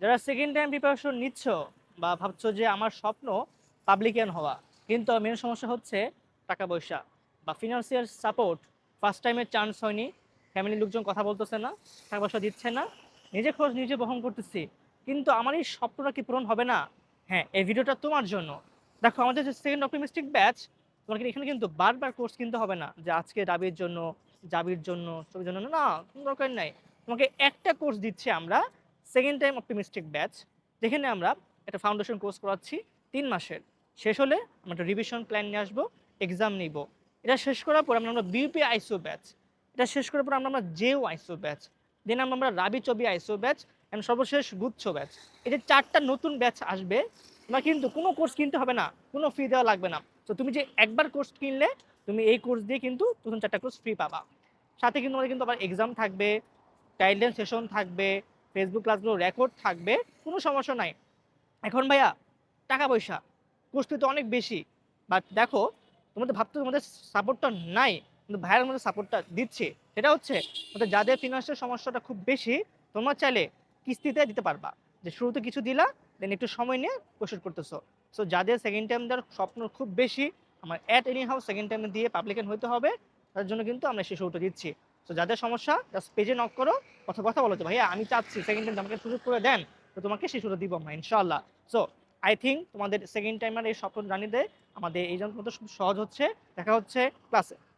যারা second time preparation নিচ্ছ বা ভাবছ যে আমার স্বপ্ন পাবলিকান হওয়া, কিন্তু মেন সমস্যা হচ্ছে টাকা পয়সা বা ফিনান্সিয়াল সাপোর্ট ফার্স্ট টাইমের চান্স হয়নি ফ্যামিলির লোকজন কথা বলতেছে না, টাকা পয়সা দিচ্ছে না, নিজে খরচ নিজে বহন করতেছি, কিন্তু আমার এই স্বপ্নটা কি পূরণ হবে না? হ্যাঁ এই ভিডিওটা তোমার জন্য। দেখো, আমাদের যে সেকেন্ড অপটিমিস্টিক ব্যাচ তোমাকে এখানে কিন্তু বারবার কোর্স কিনতে হবে না, যে আজকে ডাবির জন্য, জাবির জন্য, ছবির জন্য না, কোনো দরকার নাই। তোমাকে একটা কোর্স দিচ্ছে আমরা সেকেন্ড টাইম অপটিমিস্টিক ব্যাচ যেখানে আমরা একটা ফাউন্ডেশন কোর্স করাচ্ছি, তিন মাসের। শেষ হলে আমরা একটা রিভিশন প্ল্যান নিয়ে আসব এক্সাম নিব। এটা শেষ করার পর আমরা বিউপি আইসো ব্যাচ এটা শেষ করার পর আমরা আমরা জেও আইসো ব্যাচ দেন আমরা রাবি চবি আইসো ব্যাচ অ্যান্ড সর্বশেষ গুচ্ছ ব্যাচ যে চারটা নতুন ব্যাচ আসবে, তোমার কিন্তু কোনো কোর্স কিনতে হবে না, কোনো ফি দেওয়া লাগবে না। তো তুমি যে একবার কোর্স কিনলে, তুমি এই কোর্স দিয়ে কিন্তু প্রথম চারটা কোর্স ফ্রি পাবা। সাথে কিন্তু আমাদের কিন্তু আবার এক্সাম থাকবে গাইডলাইন সেশন থাকবে ফেসবুক ক্লাসগুলো রেকর্ড থাকবে, কোনো সমস্যা নাই। এখন ভাইয়া, টাকা পয়সা ফি তো অনেক বেশি। বাট দেখো, তোমাদের ভাবতে তোমাদের সাপোর্টটা নাই, কিন্তু ভাইয়ের মধ্যে সাপোর্টটা দিচ্ছে। সেটা হচ্ছে, তোমাদের যাদের ফিনান্সিয়াল সমস্যাটা খুব বেশি, তোমরা চাইলে কিস্তিতে দিতে পারবা। যে শুরুতে কিছু দিলা দেন একটু সময় নিয়ে পরিশোধ করতেছো। সো যাদের সেকেন্ড টাইম দেওয়ার স্বপ্ন খুব বেশি, আমার অ্যাট এনি হাউস সেকেন্ড টাইমে দিয়ে পাবলিকেন হতে হবে, তার জন্য কিন্তু আমরা সেই শুরুটা দিচ্ছি। তো যাদের সমস্যা জাস্ট পেজে নক করো, কথা কথা বলো তো ভাইয়া, আমি চাচ্ছি সেকেন্ড টাইম আমাকে সুযোগ করে দেন, তো তোমাকে সেই সুযোগ দিব আমরা ইনশাল্লাহ সো আই থিঙ্ক তোমাদের সেকেন্ড টাইমার এই স্বপ্ন জানিয়ে দেয় আমাদের এই জন্য সহজ হচ্ছে, দেখা হচ্ছে ক্লাসে